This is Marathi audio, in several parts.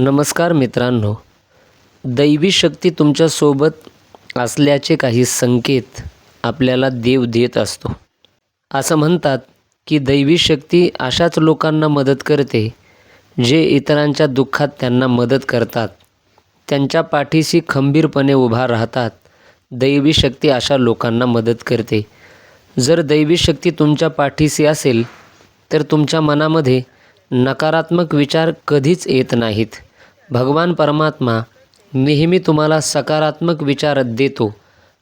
नमस्कार मित्रांनो दैवी शक्ती तुमच्यासोबत असल्याचे काही संकेत आपल्याला देव देत असतो. असं म्हणतात की दैवी शक्ती अशाच लोकांना मदत करते जे इतरांच्या दुःखात त्यांना मदत करतात. त्यांच्या पाठीशी खंबीरपणे उभा राहतात. दैवी शक्ती अशा लोकांना मदत करते. जर दैवी शक्ती तुमच्या पाठीशी असेल तर तुमच्या मनामध्ये नकारात्मक विचार कधीच येत नाहीत. भगवान परमात्मा नेहमी तुम्हाला सकारात्मक विचार देतो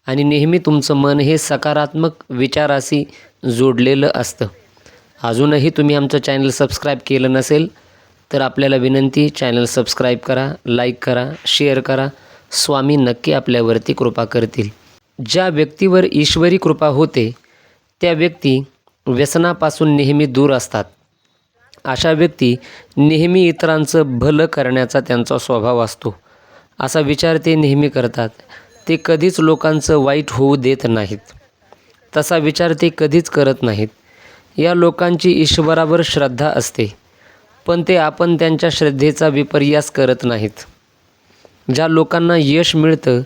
आणि नेहमी तुमचं मन हे सकारात्मक विचाराशी जोडलेलं असतं. अजूनही तुम्ही आमचं चॅनल सबस्क्राईब केलं नसेल तर आपल्याला विनंती चॅनल सबस्क्राईब करा लाईक करा शेअर करा. स्वामी नक्की आपल्यावरती कृपा करतील. ज्या व्यक्तीवर ईश्वरी कृपा होते त्या व्यक्ती व्यसनापासून नेहमी दूर असतात. अशा व्यक्ती नेहमी इतरांचं भलं करण्याचा त्यांचा स्वभाव असतो. असा विचार ते नेहमी करतात. ते कधीच लोकांचं वाईट होऊ देत नाहीत. तसा विचार ते कधीच करत नाहीत. या लोकांची ईश्वरावर श्रद्धा असते. पण ते आपण त्यांच्या श्रद्धेचा विपर्यास करत नाहीत. ज्या लोकांना यश मिळतं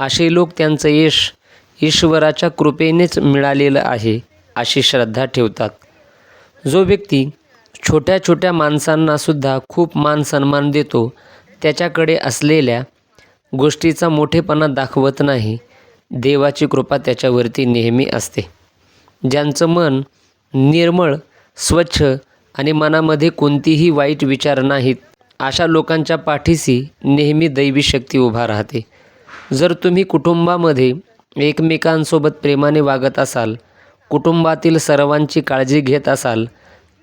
असे लोक त्यांचं यश ईश्वराच्या कृपेनेच मिळालेलं आहे अशी श्रद्धा ठेवतात. जो व्यक्ती छोट्या छोट्या माणसांनासुद्धा खूप मान सन्मान देतो. त्याच्याकडे असलेल्या गोष्टीचा मोठेपणा दाखवत नाही. देवाची कृपा त्याच्यावरती नेहमी असते. ज्यांचं मन निर्मळ स्वच्छ आणि मनामध्ये कोणतीही वाईट विचार नाहीत अशा लोकांच्या पाठीशी नेहमी दैवी शक्ती उभा राहते. जर तुम्ही कुटुंबामध्ये एकमेकांसोबत प्रेमाने वागत असाल कुटुंबातील सर्वांची काळजी घेत असाल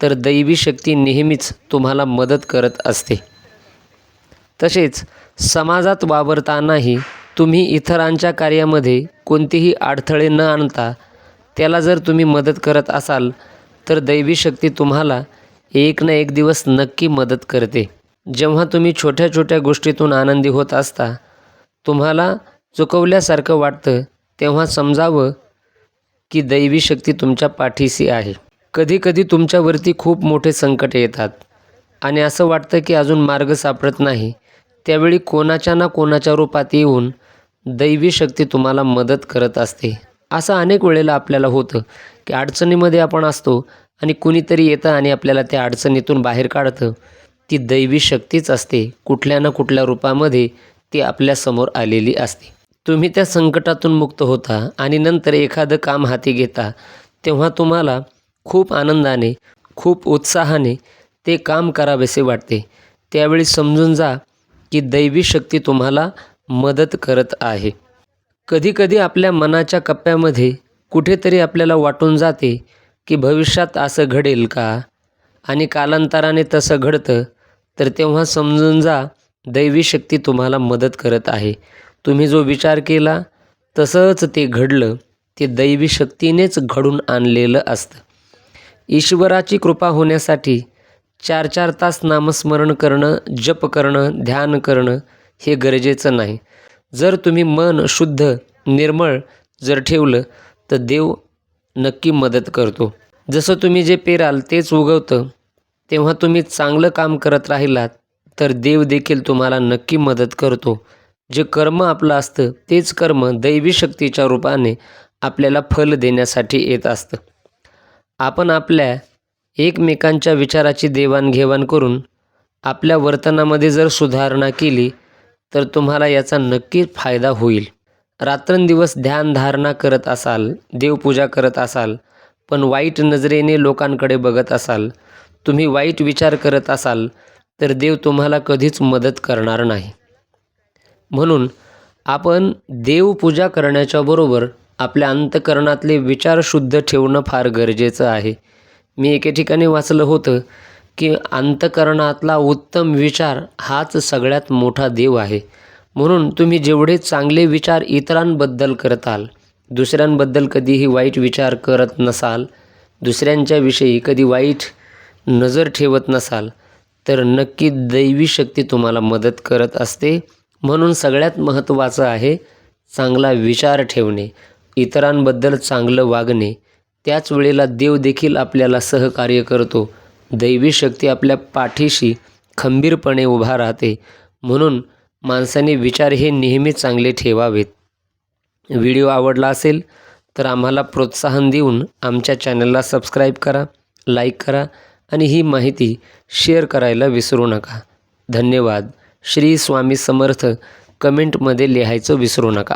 तर दैवी शक्ती नेहमीच तुम्हाला मदत करत असते. तसेच समाजात वावरतानाही तुम्ही इतरांच्या कार्यामध्ये कोणतेही अडथळे न आणता त्याला जर तुम्ही मदत करत असाल तर दैवी शक्ती तुम्हाला एक ना एक दिवस नक्की मदत करते. जेव्हा तुम्ही छोट्या छोट्या गोष्टीतून आनंदी होत असता तुम्हाला चुकवल्यासारखं वाटतं तेव्हा समजावं की दैवी शक्ती तुमच्या पाठीशी आहे. कधीकधी तुमच्यावरती खूप मोठे संकट येतात. आणि असं वाटतं की अजून मार्ग सापडत नाही. त्यावेळी कोणाच्या ना कोणाच्या रूपात येऊन दैवी शक्ती तुम्हाला मदत करत असते. असं अनेक वेळेला आपल्याला होतं की अडचणीमध्ये आपण असतो आणि कुणीतरी येतं आणि आपल्याला त्या अडचणीतून बाहेर काढतं. ती दैवी शक्तीच असते. कुठल्या ना कुठल्या रूपामध्ये ती आपल्यासमोर आलेली असते. तुम्ही त्या संकटातून मुक्त होता आणि नंतर एखादं काम हाती घेता तेव्हा तुम्हाला खूप आनंदाने खूप उत्साहाने ते काम करावेसे वाटते. त्यावेळी समजून जा की दैवी शक्ती तुम्हाला मदत करत आहे. कधीकधी आपल्या मनाच्या कप्प्यामध्ये कुठेतरी आपल्याला वाटून जाते की भविष्यात असं घडेल का? आणि कालांतराने तसं घडतं तर तेव्हा समजून जा दैवी शक्ती तुम्हाला मदत करत आहे. तुम्ही जो विचार केला तसंच ते घडलं. ते दैवी शक्तीनेच घडून आणलेलं असतं. ईश्वराची कृपा होण्यासाठी चार चार तास नामस्मरण करणं जप करणं ध्यान करणं हे गरजेचं नाही. जर तुम्ही मन शुद्ध निर्मळ जर ठेवलं तर देव नक्की मदत करतो. जसं तुम्ही जे पेराल तेच उगवतं. तेव्हा तुम्ही चांगलं काम करत राहिलात तर देव देखील तुम्हाला नक्की मदत करतो. जे कर्म आपलं असतं तेच कर्म दैवी शक्तीच्या रूपाने आपल्याला फल देण्यासाठी येत असतं. आपण आपल्या एकमेकांच्या विचाराची देवाणघेवाण करून आपल्या वर्तनामध्ये जर सुधारणा केली तर तुम्हाला याचा नक्कीच फायदा होईल. रात्रंदिवस ध्यानधारणा करत असाल देवपूजा करत असाल पण वाईट नजरेने लोकांकडे बघत असाल तुम्ही वाईट विचार करत असाल तर देव तुम्हाला कधीच मदत करणार नाही. म्हणून आपण देवपूजा करण्याच्या बरोबर आपल्या अंतकरणातले विचार शुद्ध ठेवणं फार गरजेचं आहे. मी एके ठिकाणी वाचलं होतं की अंतकरणातला उत्तम विचार हाच सगळ्यात मोठा देव आहे. म्हणून तुम्ही जेवढे चांगले विचार इतरांबद्दल करताल दुसऱ्यांबद्दल कधीही वाईट विचार करत नसाल दुसऱ्यांच्याविषयी कधी वाईट नजर ठेवत नसाल तर नक्की दैवी शक्ती तुम्हाला मदत करत असते. म्हणून सगळ्यात महत्त्वाचं आहे चांगला विचार ठेवणे. इतरांबद्दल चांगलं वागणे त्याच वेळेला देव देखील आपल्याला सहकार्य करतो. दैवी शक्ती आपल्या पाठीशी खंबीरपणे उभा राहते. म्हणून माणसाने विचार हे नेहमी चांगले ठेवावेत. व्हिडिओ आवडला असेल तर आम्हाला प्रोत्साहन देऊन आमच्या चॅनलला सबस्क्राईब करा लाईक करा आणि ही माहिती शेअर करायला विसरू नका. धन्यवाद. श्री स्वामी समर्थ कमेंटमध्ये लिहायचं विसरू नका.